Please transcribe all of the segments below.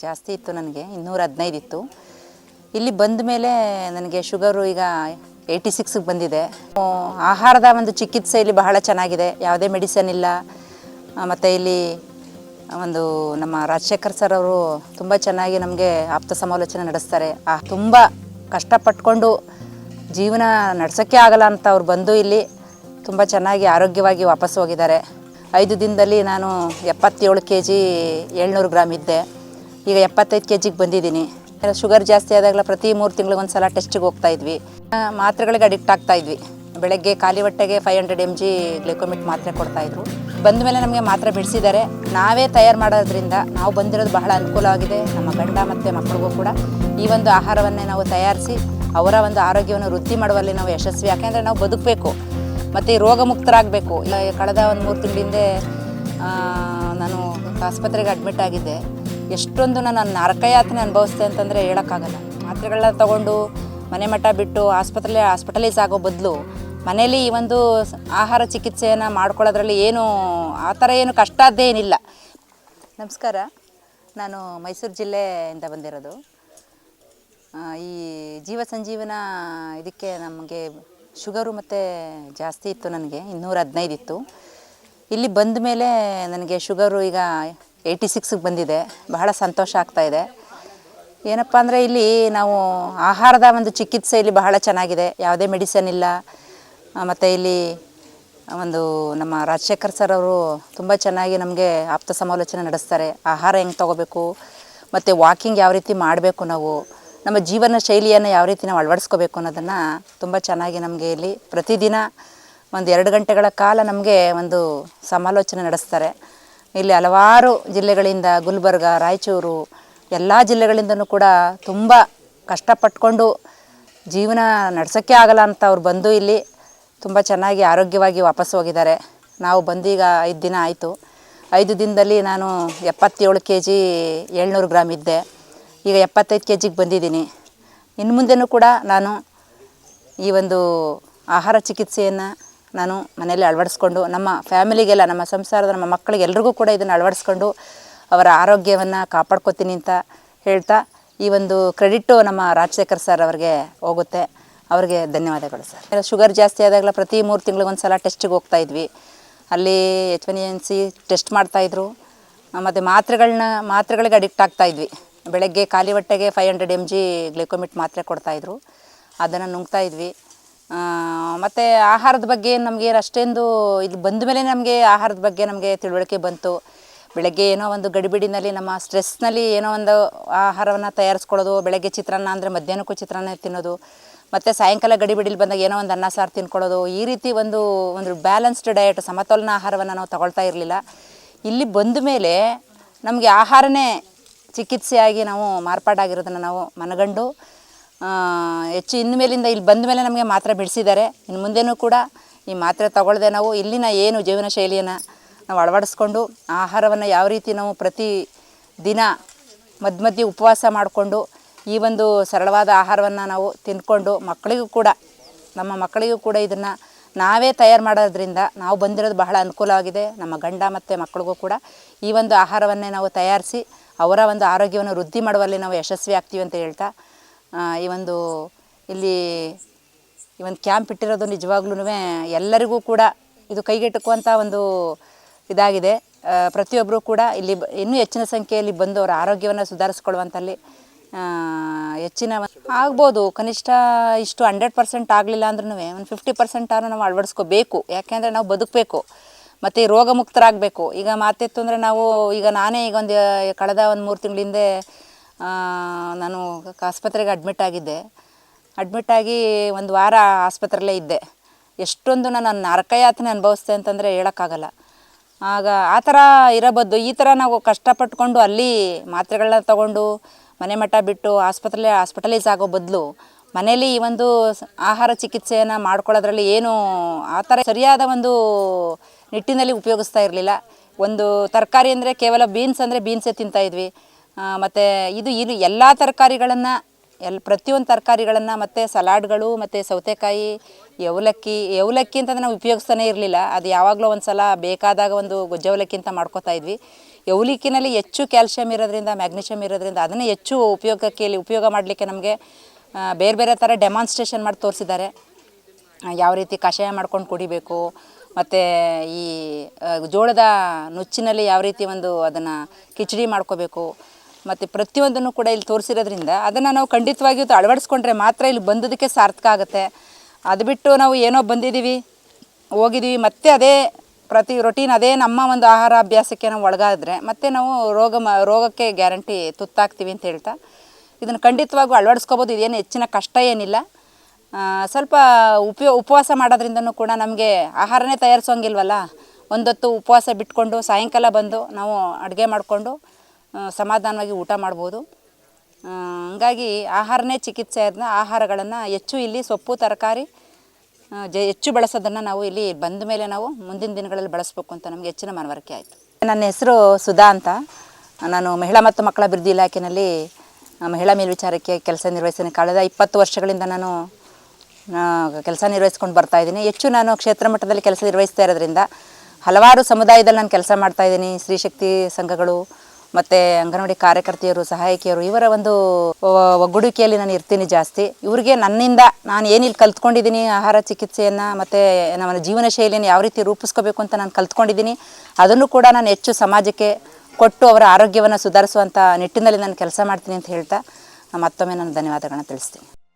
ಜಾಸ್ತಿ ಇತ್ತು ನನಗೆ, ಇನ್ನೂರ ಹದಿನೈದು ಇತ್ತು. ಇಲ್ಲಿ ಬಂದ ಮೇಲೆ ನನಗೆ ಶುಗರು ಈಗ ಏಯ್ಟಿ ಸಿಕ್ಸ್ಗೆ ಬಂದಿದೆ. ಆಹಾರದ ಒಂದು ಚಿಕಿತ್ಸೆ ಇಲ್ಲಿ ಬಹಳ ಚೆನ್ನಾಗಿದೆ. ಯಾವುದೇ ಮೆಡಿಸನ್ ಇಲ್ಲ. ಮತ್ತು ಇಲ್ಲಿ ಒಂದು ನಮ್ಮ ರಾಜಶೇಖರ್ ಸರ್ ಅವರು ತುಂಬ ಚೆನ್ನಾಗಿ ನಮಗೆ ಆಪ್ತ ಸಮಾಲೋಚನೆ ನಡೆಸ್ತಾರೆ. ಆ, ತುಂಬ ಕಷ್ಟಪಟ್ಕೊಂಡು ಜೀವನ ನಡೆಸೋಕ್ಕೆ ಆಗಲ್ಲ ಅಂತ ಅವ್ರು ಬಂದು ಇಲ್ಲಿ ತುಂಬ ಚೆನ್ನಾಗಿ ಆರೋಗ್ಯವಾಗಿ ವಾಪಸ್ ಹೋಗಿದ್ದಾರೆ. ಐದು ದಿನದಲ್ಲಿ ನಾನು ಎಪ್ಪತ್ತೇಳು ಕೆ ಜಿ ಏಳ್ನೂರು ಗ್ರಾಮ್ ಇದ್ದೆ. ಈಗ ಎಪ್ಪತ್ತೈದು ಕೆ ಜಿಗೆ ಬಂದಿದ್ದೀನಿ ಶುಗರ್ ಜಾಸ್ತಿ ಆದಾಗಲ ಪ್ರತಿ ಮೂರು ತಿಂಗಳಿಗೆ ಒಂದು ಸಲ ಟೆಸ್ಟಿಗೆ ಹೋಗ್ತಾ ಇದ್ವಿ. ಮಾತ್ರೆಗಳಿಗೆ ಅಡಿಕ್ಟ್ ಆಗ್ತಾ ಇದ್ವಿ. ಬೆಳಗ್ಗೆ ಖಾಲಿ ಹೊಟ್ಟೆಗೆ five hundred M G Glycomet ಮಾತ್ರೆ ಕೊಡ್ತಾಯಿದ್ರು ಬಂದ ಮೇಲೆ ನಮಗೆ ಮಾತ್ರೆ ಬಿಡಿಸಿದ್ದಾರೆ. ನಾವೇ ತಯಾರು ಮಾಡೋದ್ರಿಂದ ನಾವು ಬಂದಿರೋದು ಬಹಳ ಅನುಕೂಲವಾಗಿದೆ ನಮ್ಮ ಗಂಡ ಮತ್ತು ಮಕ್ಕಳಿಗೂ ಕೂಡ ಈ ಒಂದು ಆಹಾರವನ್ನೇ ನಾವು ತಯಾರಿಸಿ ಅವರ ಒಂದು ಆರೋಗ್ಯವನ್ನು ವೃದ್ಧಿ ಮಾಡುವಲ್ಲಿ ನಾವು ಯಶಸ್ವಿ. ಯಾಕೆಂದರೆ ನಾವು ಬದುಕಬೇಕು. ಮತ್ತು ಈ ರೋಗ ಮುಕ್ತರಾಗಬೇಕು ಕಳೆದ ಒಂದು ಮೂರು ತಿಂಗಳ ಹಿಂದೆ ಆ, ನಾನು ಆಸ್ಪತ್ರೆಗೆ ಅಡ್ಮಿಟ್ ಆಗಿದ್ದೆ. ಎಷ್ಟೊಂದು ನಾನು ನರಕಯಾತನೆ ಅನುಭವಿಸ್ತೆ ಅಂತಂದರೆ ಹೇಳೋಕ್ಕಾಗಲ್ಲ. ಮಾತ್ರೆಗಳನ್ನ ತಗೊಂಡು ಮನೆ ಮಠ ಬಿಟ್ಟು ಆಸ್ಪತ್ರೆ ಹಾಸ್ಪಿಟಲೈಸ್ ಆಗೋ ಬದಲು ಮನೇಲಿ ಈ ಒಂದು ಆಹಾರ ಚಿಕಿತ್ಸೆಯನ್ನು ಮಾಡ್ಕೊಳ್ಳೋದ್ರಲ್ಲಿ ಏನು, ಆ ಥರ ಏನು ಕಷ್ಟದ್ದೇನಿಲ್ಲ ನಮಸ್ಕಾರ. ನಾನು ಮೈಸೂರು ಜಿಲ್ಲೆಯಿಂದ ಬಂದಿರೋದು. ಈ ಜೀವ ಸಂಜೀವನ ಇದಕ್ಕೆ ನಮಗೆ ಶುಗರು ಮತ್ತು ಜಾಸ್ತಿ ಇತ್ತು ನನಗೆ. ಇನ್ನೂರ ಹದಿನೈದು ಇತ್ತು ಇಲ್ಲಿ ಬಂದ ಮೇಲೆ ನನಗೆ ಶುಗರು ಈಗ ಏಯ್ಟಿ ಸಿಕ್ಸ್ಗೆ ಬಂದಿದೆ. ಬಹಳ ಸಂತೋಷ ಆಗ್ತಾ ಇದೆ. ಏನಪ್ಪ ಅಂದರೆ ಇಲ್ಲಿ ನಾವು ಆಹಾರದ ಒಂದು ಚಿಕಿತ್ಸೆ ಇಲ್ಲಿ ಬಹಳ ಚೆನ್ನಾಗಿದೆ. ಯಾವುದೇ ಮೆಡಿಸನ್ ಇಲ್ಲ. ಮತ್ತು ಇಲ್ಲಿ ಒಂದು ನಮ್ಮ ರಾಜಶೇಖರ್ ಸರ್ ಅವರು ತುಂಬ ಚೆನ್ನಾಗಿ ನಮಗೆ ಆಪ್ತ ಸಮಾಲೋಚನೆ ನಡೆಸ್ತಾರೆ. ಆಹಾರ ಹೆಂಗೆ ತೊಗೋಬೇಕು, ಮತ್ತು ವಾಕಿಂಗ್ ಯಾವ ರೀತಿ ಮಾಡಬೇಕು ನಾವು, ನಮ್ಮ ಜೀವನ ಶೈಲಿಯನ್ನು ಯಾವ ರೀತಿ ನಾವು ಅಳವಡಿಸ್ಕೋಬೇಕು ಅನ್ನೋದನ್ನು ತುಂಬ ಚೆನ್ನಾಗಿ ನಮಗೆ ಇಲ್ಲಿ ಪ್ರತಿದಿನ ಒಂದು ಎರಡು ಗಂಟೆಗಳ ಕಾಲ ನಮಗೆ ಒಂದು ಸಮಾಲೋಚನೆ ನಡೆಸ್ತಾರೆ. ಇಲ್ಲಿ ಹಲವಾರು ಜಿಲ್ಲೆಗಳಿಂದ ಗುಲ್ಬರ್ಗ, ರಾಯಚೂರು ಎಲ್ಲ ಜಿಲ್ಲೆಗಳಿಂದನೂ ಕೂಡ ತುಂಬ ಕಷ್ಟಪಟ್ಕೊಂಡು ಜೀವನ ನಡೆಸೋಕ್ಕೆ ಆಗಲ್ಲ ಅಂತ ಅವ್ರು ಬಂದು ಇಲ್ಲಿ ತುಂಬ ಚೆನ್ನಾಗಿ ಆರೋಗ್ಯವಾಗಿ ವಾಪಸ್ ಹೋಗಿದ್ದಾರೆ. ನಾವು ಬಂದೀಗ ಐದು ದಿನ ಆಯಿತು. ಐದು ದಿನದಲ್ಲಿ ನಾನು ಎಪ್ಪತ್ತೇಳು ಕೆ ಜಿ ಏಳ್ನೂರು ಗ್ರಾಮ್ ಇದ್ದೆ. ಈಗ ಎಪ್ಪತ್ತೈದು ಕೆ ಜಿಗೆ ಬಂದಿದ್ದೀನಿ. ಇನ್ನು ಮುಂದೆನೂ ಕೂಡ ನಾನು ಈ ಒಂದು ಆಹಾರ ಚಿಕಿತ್ಸೆಯನ್ನು ನಾನು ಮನೆಯಲ್ಲಿ ಅಳವಡಿಸ್ಕೊಂಡು ನಮ್ಮ ಫ್ಯಾಮಿಲಿಗೆಲ್ಲ, ನಮ್ಮ ಸಂಸಾರದ ನಮ್ಮ ಮಕ್ಕಳಿಗೆ ಎಲ್ರಿಗೂ ಕೂಡ ಇದನ್ನು ಅಳವಡಿಸ್ಕೊಂಡು ಅವರ ಆರೋಗ್ಯವನ್ನು ಕಾಪಾಡ್ಕೋತೀನಿ ಅಂತ ಹೇಳ್ತಾ ಈ ಒಂದು ಕ್ರೆಡಿಟ್ಟು ನಮ್ಮ ರಾಜಶೇಖರ್ ಸರ್ ಅವರಿಗೆ ಹೋಗುತ್ತೆ. ಅವರಿಗೆ ಧನ್ಯವಾದಗಳು ಸರ್. ಶುಗರ್ ಜಾಸ್ತಿ ಆದಾಗಲ ಪ್ರತಿ ಮೂರು ತಿಂಗಳಿಗೆ ಒಂದು ಸಲ ಟೆಸ್ಟಿಗೆ ಹೋಗ್ತಾ ಇದ್ವಿ. ಅಲ್ಲಿ H one N C test ಮಾಡ್ತಾಯಿದ್ರು ಮತ್ತು ಮಾತ್ರೆಗಳನ್ನ ಮಾತ್ರೆಗಳಿಗೆ ಅಡಿಕ್ಟ್ ಆಗ್ತಾಯಿದ್ವಿ ಬೆಳಗ್ಗೆ ಖಾಲಿ ಹೊಟ್ಟೆಗೆ five hundred M G Glycomet ಮಾತ್ರೆ ಕೊಡ್ತಾಯಿದ್ರು ಅದನ್ನು ನುಂಗ್ತಾ ಇದ್ವಿ. ಮತ್ತು ಆಹಾರದ ಬಗ್ಗೆ ನಮಗೆ ಅಷ್ಟೊಂದು ಇಲ್ಲಿ ಬಂದ ಮೇಲೆ ನಮಗೆ ಆಹಾರದ ಬಗ್ಗೆ ನಮಗೆ ತಿಳುವಳಿಕೆ ಬಂತು. ಬೆಳಗ್ಗೆ ಏನೋ ಒಂದು ಗಡಿಬಿಡಿನಲ್ಲಿ ನಮ್ಮ ಸ್ಟ್ರೆಸ್ನಲ್ಲಿ ಏನೋ ಒಂದು ಆಹಾರವನ್ನು ತಯಾರಿಸ್ಕೊಳ್ಳೋದು, ಬೆಳಗ್ಗೆ ಚಿತ್ರಾನ್ನ ಅಂದರೆ ಮಧ್ಯಾಹ್ನಕ್ಕೂ ಚಿತ್ರಾನ್ನ ತಿನ್ನೋದು, ಮತ್ತು ಸಾಯಂಕಾಲ ಗಡಿಬಿಡಿಲಿ ಬಂದಾಗ ಏನೋ ಒಂದು ಅನ್ನ ಸಾರು ತಿನ್ಕೊಳ್ಳೋದು, ಈ ರೀತಿ ಒಂದು ಒಂದು ಬ್ಯಾಲೆನ್ಸ್ಡ್ ಡಯಟ್ ಸಮತೋಲನ ಆಹಾರವನ್ನು ನಾವು ತಗೊಳ್ತಾ ಇರಲಿಲ್ಲ. ಇಲ್ಲಿ ಬಂದ ಮೇಲೆ ನಮಗೆ ಆಹಾರನೇ ಚಿಕಿತ್ಸೆಯಾಗಿ ನಾವು ಮಾರ್ಪಾಡಾಗಿರೋದನ್ನು ನಾವು ಮನಗಂಡು ಹೆಚ್ಚು ಇನ್ನು ಮೇಲಿಂದ ಇಲ್ಲಿ ಬಂದ ಮೇಲೆ ನಮಗೆ ಮಾತ್ರೆ ಬಿಡಿಸಿದ್ದಾರೆ. ಇನ್ನು ಮುಂದೆನೂ ಕೂಡ ಈ ಮಾತ್ರೆ ತಗೊಳ್ಳದೆ ನಾವು ಇಲ್ಲಿನ ಏನು ಜೀವನ ಶೈಲಿಯನ್ನು ನಾವು ಅಳವಡಿಸ್ಕೊಂಡು ಆಹಾರವನ್ನು ಯಾವ ರೀತಿ ನಾವು ಪ್ರತಿ ದಿನ ಮಧ್ಯ ಮಧ್ಯೆ ಉಪವಾಸ ಮಾಡಿಕೊಂಡು ಈ ಒಂದು ಸರಳವಾದ ಆಹಾರವನ್ನು ನಾವು ತಿಂದ್ಕೊಂಡು ಮಕ್ಕಳಿಗೂ ಕೂಡ, ನಮ್ಮ ಮಕ್ಕಳಿಗೂ ಕೂಡ ಇದನ್ನು ನಾವೇ ತಯಾರು ಮಾಡೋದ್ರಿಂದ ನಾವು ಬಂದಿರೋದು ಬಹಳ ಅನುಕೂಲವಾಗಿದೆ ನಮ್ಮ ಗಂಡ ಮತ್ತು ಮಕ್ಕಳಿಗೂ ಕೂಡ ಈ ಒಂದು ಆಹಾರವನ್ನೇ ನಾವು ತಯಾರಿಸಿ ಅವರ ಒಂದು ಆರೋಗ್ಯವನ್ನು ವೃದ್ಧಿ ಮಾಡುವಲ್ಲಿ ನಾವು ಯಶಸ್ವಿ ಆಗ್ತೀವಿ ಅಂತ ಹೇಳ್ತಾ ಈ ಒಂದು ಇಲ್ಲಿ ಈ ಒಂದು ಕ್ಯಾಂಪ್ ಇಟ್ಟಿರೋದು ನಿಜವಾಗ್ಲೂ ಎಲ್ಲರಿಗೂ ಕೂಡ ಇದು ಕೈಗೆಟುಕುವಂಥ ಒಂದು ಇದಾಗಿದೆ. ಪ್ರತಿಯೊಬ್ಬರೂ ಕೂಡ ಇಲ್ಲಿ ಇನ್ನೂ ಹೆಚ್ಚಿನ ಸಂಖ್ಯೆಯಲ್ಲಿ ಬಂದು ಅವರ ಆರೋಗ್ಯವನ್ನು ಸುಧಾರಿಸ್ಕೊಳ್ಳುವಂಥಲ್ಲಿ ಹೆಚ್ಚಿನ ಆಗ್ಬೋದು. ಕನಿಷ್ಠ ಇಷ್ಟು ಹಂಡ್ರೆಡ್ ಪರ್ಸೆಂಟ್ ಆಗಲಿಲ್ಲ ಅಂದ್ರೂ ಒಂದು ಫಿಫ್ಟಿ ಪರ್ಸೆಂಟ್ ಆದ್ರೂ ನಾವು ಅಳವಡಿಸ್ಕೋಬೇಕು. ಯಾಕೆಂದರೆ ನಾವು ಬದುಕಬೇಕು. ಮತ್ತು ರೋಗಮುಕ್ತರಾಗಬೇಕು. ರೋಗ ಮುಕ್ತರಾಗಬೇಕು ಈಗ ಮಾತಿತ್ತು ಅಂದರೆ ನಾವು ಈಗ ನಾನೇ ಈಗ ಒಂದು ಕಳೆದ ಒಂದು ಮೂರು ತಿಂಗಳ ಹಿಂದೆ ಆ, ನಾನು ಆಸ್ಪತ್ರೆಗೆ ಅಡ್ಮಿಟ್ ಆಗಿದ್ದೆ. ಅಡ್ಮಿಟ್ ಆಗಿ ಒಂದು ವಾರ ಆಸ್ಪತ್ರೆಯಲ್ಲೇ ಇದ್ದೆ. ಎಷ್ಟೊಂದು ನಾನು ನರಕಯಾತನೆ ಅನುಭವಿಸ್ದೆ ಅಂತಂದರೆ ಹೇಳೋಕ್ಕಾಗಲ್ಲ. ಆಗ ಆ ಥರ ಇರಬದ್ದು ಈ ಥರ ನಾವು ಕಷ್ಟಪಟ್ಕೊಂಡು ಅಲ್ಲಿ ಮಾತ್ರೆಗಳನ್ನ ತಗೊಂಡು ಮನೆ ಮಠ ಬಿಟ್ಟು ಆಸ್ಪತ್ರೆ ಹಾಸ್ಪಿಟಲೈಸ್ ಆಗೋ ಬದಲು ಮನೇಲಿ ಈ ಒಂದು ಆಹಾರ ಚಿಕಿತ್ಸೆಯನ್ನು ಮಾಡ್ಕೊಳ್ಳೋದ್ರಲ್ಲಿ ಏನು ಆ ಥರ ಸರಿಯಾದ ಒಂದು ನಿಟ್ಟಿನಲ್ಲಿ ಉಪಯೋಗಿಸ್ತಾ ಇರಲಿಲ್ಲ. ಒಂದು ತರಕಾರಿ ಅಂದರೆ ಕೇವಲ ಬೀನ್ಸ್ ಅಂದರೆ ಬೀನ್ಸೇ ತಿಂತಾಯಿದ್ವಿ ಮತ್ತು ಇದು ಇದು ಎಲ್ಲ ತರಕಾರಿಗಳನ್ನು, ಎಲ್ ಪ್ರತಿಯೊಂದು ತರಕಾರಿಗಳನ್ನು, ಮತ್ತು ಸಲಾಡ್ಗಳು, ಮತ್ತು ಸೌತೆಕಾಯಿ ಅವಲಕ್ಕಿ ಅವಲಕ್ಕಿ ಅಂತಂದ್ರೆ ನಾವು ಉಪಯೋಗಿಸ್ತಾನೇ ಇರಲಿಲ್ಲ. ಅದು ಯಾವಾಗಲೂ ಒಂದು ಸಲ ಬೇಕಾದಾಗ ಒಂದು ಗೊಜ್ಜವಲಕ್ಕಿ ಅಂತ ಮಾಡ್ಕೋತಾ ಇದ್ವಿ. ಯೌಲಿಕಿನಲ್ಲಿ ಹೆಚ್ಚು ಕ್ಯಾಲ್ಸಿಯಂ ಇರೋದ್ರಿಂದ ಮ್ಯಾಗ್ನೀಷಿಯಮ್ ಇರೋದ್ರಿಂದ ಅದನ್ನು ಹೆಚ್ಚು ಉಪಯೋಗಕ್ಕೆ ಇಲ್ಲಿ ಉಪಯೋಗ ಮಾಡಲಿಕ್ಕೆ ನಮಗೆ ಬೇರೆ ಬೇರೆ ಥರ ಡೆಮಾನ್ಸ್ಟ್ರೇಷನ್ ಮಾಡಿ ತೋರಿಸಿದ್ದಾರೆ. ಯಾವ ರೀತಿ ಕಷಾಯ ಮಾಡ್ಕೊಂಡು ಕುಡಿಬೇಕು, ಮತ್ತು ಈ ಜೋಳದ ನುಚ್ಚಿನಲ್ಲಿ ಯಾವ ರೀತಿ ಒಂದು ಅದನ್ನು ಕಿಚಡಿ ಮಾಡ್ಕೋಬೇಕು ಮತ್ತು ಪ್ರತಿಯೊಂದನ್ನು ಕೂಡ ಇಲ್ಲಿ ತೋರಿಸಿರೋದ್ರಿಂದ ಅದನ್ನು ನಾವು ಖಂಡಿತವಾಗಿಯೂ ಅಳವಡಿಸ್ಕೊಂಡ್ರೆ ಮಾತ್ರ ಇಲ್ಲಿ ಬಂದದಕ್ಕೆ ಸಾರ್ಥಕ ಆಗುತ್ತೆ. ಅದು ಬಿಟ್ಟು ನಾವು ಏನೋ ಬಂದಿದ್ದೀವಿ, ಹೋಗಿದ್ದೀವಿ, ಮತ್ತೆ ಅದೇ ಪ್ರತಿ ರೊಟೀನ್ ಅದೇ ನಮ್ಮ ಒಂದು ಆಹಾರ ಅಭ್ಯಾಸಕ್ಕೆ ನಾವು ಒಳಗಾದರೆ ಮತ್ತೆ ನಾವು ರೋಗ ಮ, ರೋಗಕ್ಕೆ ಗ್ಯಾರಂಟಿ ತುತ್ತಾಗ್ತೀವಿ ಅಂತ ಹೇಳ್ತಾ, ಇದನ್ನು ಖಂಡಿತವಾಗೂ ಅಳವಡಿಸ್ಕೋಬೋದು. ಇದೇನು ಹೆಚ್ಚಿನ ಕಷ್ಟ ಏನಿಲ್ಲ. ಸ್ವಲ್ಪ ಉಪಯೋ, ಉಪವಾಸ ಮಾಡೋದ್ರಿಂದನೂ ಕೂಡ ನಮಗೆ ಆಹಾರನೇ ತಯಾರಿಸೋಂಗಿಲ್ವಲ್ಲ? ಒಂದೊತ್ತು ಉಪವಾಸ ಬಿಟ್ಕೊಂಡು ಸಾಯಂಕಾಲ ಬಂದು ನಾವು ಅಡುಗೆ ಮಾಡಿಕೊಂಡು ಸಮಾಧಾನವಾಗಿ ಊಟ ಮಾಡ್ಬೋದು. ಹಂಗಾಗಿ ಆಹಾರನೇ ಚಿಕಿತ್ಸೆ ಅದನ್ನ ಆಹಾರಗಳನ್ನು ಹೆಚ್ಚು ಇಲ್ಲಿ ಸೊಪ್ಪು, ತರಕಾರಿ ಜ, ಹೆಚ್ಚು ಬಳಸೋದನ್ನು ನಾವು ಇಲ್ಲಿ ಬಂದ ಮೇಲೆ ನಾವು ಮುಂದಿನ ದಿನಗಳಲ್ಲಿ ಬಳಸಬೇಕು ಅಂತ ನಮಗೆ ಹೆಚ್ಚಿನ ಮನವರಿಕೆ ಆಯಿತು. ನನ್ನ ಹೆಸರು ಸುಧಾ ಅಂತ. ನಾನು ಮಹಿಳಾ ಮತ್ತು ಮಕ್ಕಳ ಅಭಿವೃದ್ಧಿ ಇಲಾಖೆಯಲ್ಲಿ ಮಹಿಳಾ ಮೇಲ್ವಿಚಾರಕ್ಕೆ ಕೆಲಸ ನಿರ್ವಹಿಸ್ತೀನಿ ಕಳೆದ ಇಪ್ಪತ್ತು ವರ್ಷಗಳಿಂದ ನಾನು ಕೆಲಸ ನಿರ್ವಹಿಸ್ಕೊಂಡು ಬರ್ತಾ ಇದ್ದೀನಿ. ಹೆಚ್ಚು ನಾನು ಕ್ಷೇತ್ರ ಮಟ್ಟದಲ್ಲಿ ಕೆಲಸ ನಿರ್ವಹಿಸ್ತಾ ಇರೋದ್ರಿಂದ ಹಲವಾರು ಸಮುದಾಯದಲ್ಲಿ ನಾನು ಕೆಲಸ ಮಾಡ್ತಾ ಇದ್ದೀನಿ. ಸ್ತ್ರೀಶಕ್ತಿ ಸಂಘಗಳು ಮತ್ತು ಅಂಗನವಾಡಿ ಕಾರ್ಯಕರ್ತೆಯರು, ಸಹಾಯಕಿಯರು, ಇವರ ಒಂದು ಒಗ್ಗೂಡಿಕೆಯಲ್ಲಿ ನಾನು ಇರ್ತೀನಿ ಜಾಸ್ತಿ. ಇವರಿಗೆ ನನ್ನಿಂದ ನಾನು ಏನಿಲ್ಲಿ ಕಲ್ತ್ಕೊಂಡಿದ್ದೀನಿ, ಆಹಾರ ಚಿಕಿತ್ಸೆಯನ್ನು ಮತ್ತು ನಮ್ಮ ಜೀವನ ಶೈಲಿಯನ್ನು ಯಾವ ರೀತಿ ರೂಪಿಸ್ಕೋಬೇಕು ಅಂತ ನಾನು ಕಲ್ತ್ಕೊಂಡಿದ್ದೀನಿ. ಅದನ್ನು ಕೂಡ ನಾನು ಹೆಚ್ಚು ಸಮಾಜಕ್ಕೆ ಕೊಟ್ಟು ಅವರ ಆರೋಗ್ಯವನ್ನು ಸುಧಾರಿಸುವಂಥ ನಿಟ್ಟಿನಲ್ಲಿ ನಾನು ಕೆಲಸ ಮಾಡ್ತೀನಿ ಅಂತ ಹೇಳ್ತಾ ಮತ್ತೊಮ್ಮೆ ನಾನು ಧನ್ಯವಾದಗಳನ್ನ ತಿಳಿಸ್ತೀನಿ.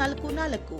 ನಾಲ್ಕು ನಾಲ್ಕು.